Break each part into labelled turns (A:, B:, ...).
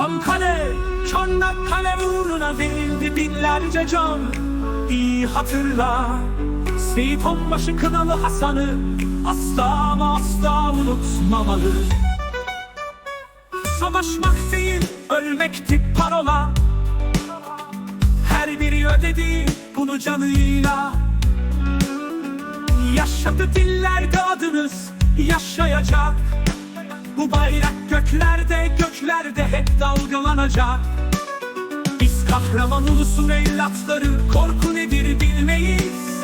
A: Son kale, Çanakkale uğruna verildi binlerce can. İyi hatırla, Seyit Onbaşı Kınalı Hasan'ı Asla ama asla unutmamalı. Savaşmak değil, ölmekti parola. Her biri ödedi bunu canıyla. Yaşadı dillerde adınız yaşayacak Bu bayrak göklerde göklerde hep dalgalanacak. Biz kahraman ulusun evlatları korku nedir bilmeyiz.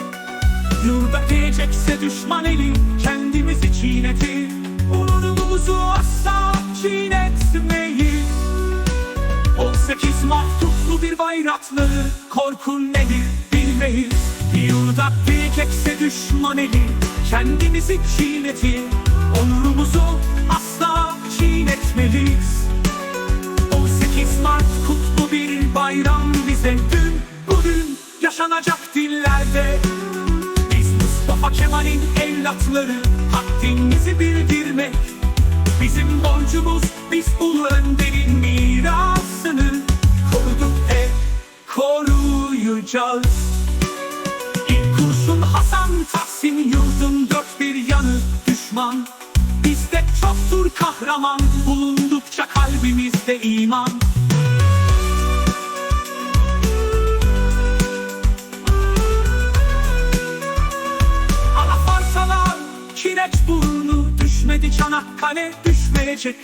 A: Yurda diyecekse düşman eli kendimizi çiğnetir Onurumuzu asla çiğnetmeyiz 18 Mart tutlu bir bayrakları Korku nedir bilmeyiz. Yurda diyecekse düşman eli Kendimizi çiğnetir Onurumuzu asla dillerde Biz Mustafa Kemal'in evlatları Haddimizi bildirmek. Bizim borcumuz biz ulu önderin mirasını Koruduk hep koruyacağız. İlk kurşun Hasan Tahsin yurdun dört bir yanı düşman. Bizde çoktur kahraman bulundukça kalbimizde iman kireç burnu düşmedi Çanakkale düşmeyecek.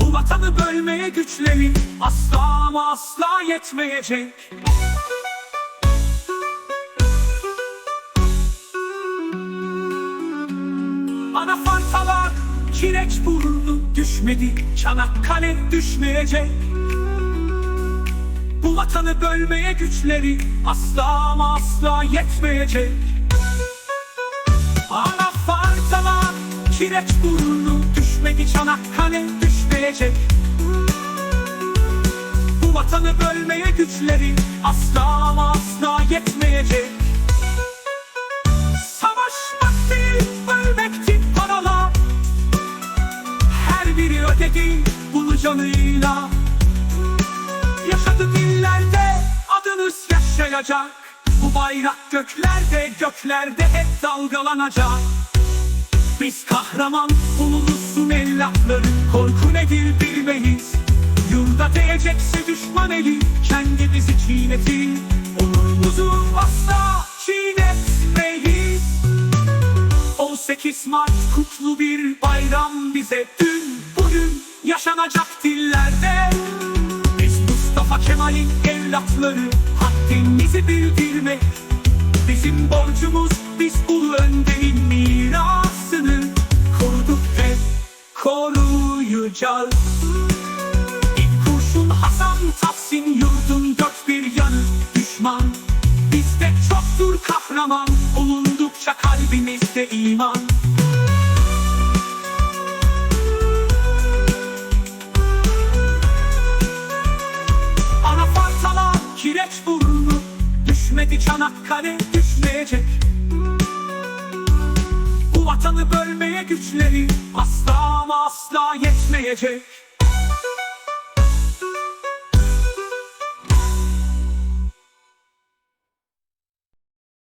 A: Bu vatanı bölmeye güçleri asla ama asla yetmeyecek. Anafartalar kireç burnu düşmedi Çanakkale düşmeyecek. Bu vatanı bölmeye güçleri asla ama asla yetmeyecek kireç burnu düşmedi Çanakkale düşmeyecek. Bu vatanı bölmeye güçleri asla ama asla yetmeyecek. Savaşmak değil ölmekti paralar. Her biri ödedi bunu canıyla Yaşadı dillerde adınız yaşayacak. Bu bayrak göklerde göklerde hep dalgalanacak Biz kahraman ulusun evlatları. Korku nedir bilmeyiz. Yurda değecekse düşman eli. Kendimizi çiğnetir. Onurumuzu asla çiğnetmeyiz. 18 Mart kutlu bir bayram bize. Dün bugün yaşanacak dillerde. Biz Mustafa Kemal'in evlatları. Haddimizi bildirmek Bizim borcumuz biz ulu Koruduk ve koruyacağız. İlk kurşun Hasan Tahsin yurdun dört bir yanı düşman. Bizde çoktur kahraman Bulundukça kalbimizde iman. Anafartalar kireç burnu Düşmedi Çanakkale düşmeyecek asla yetmeyecek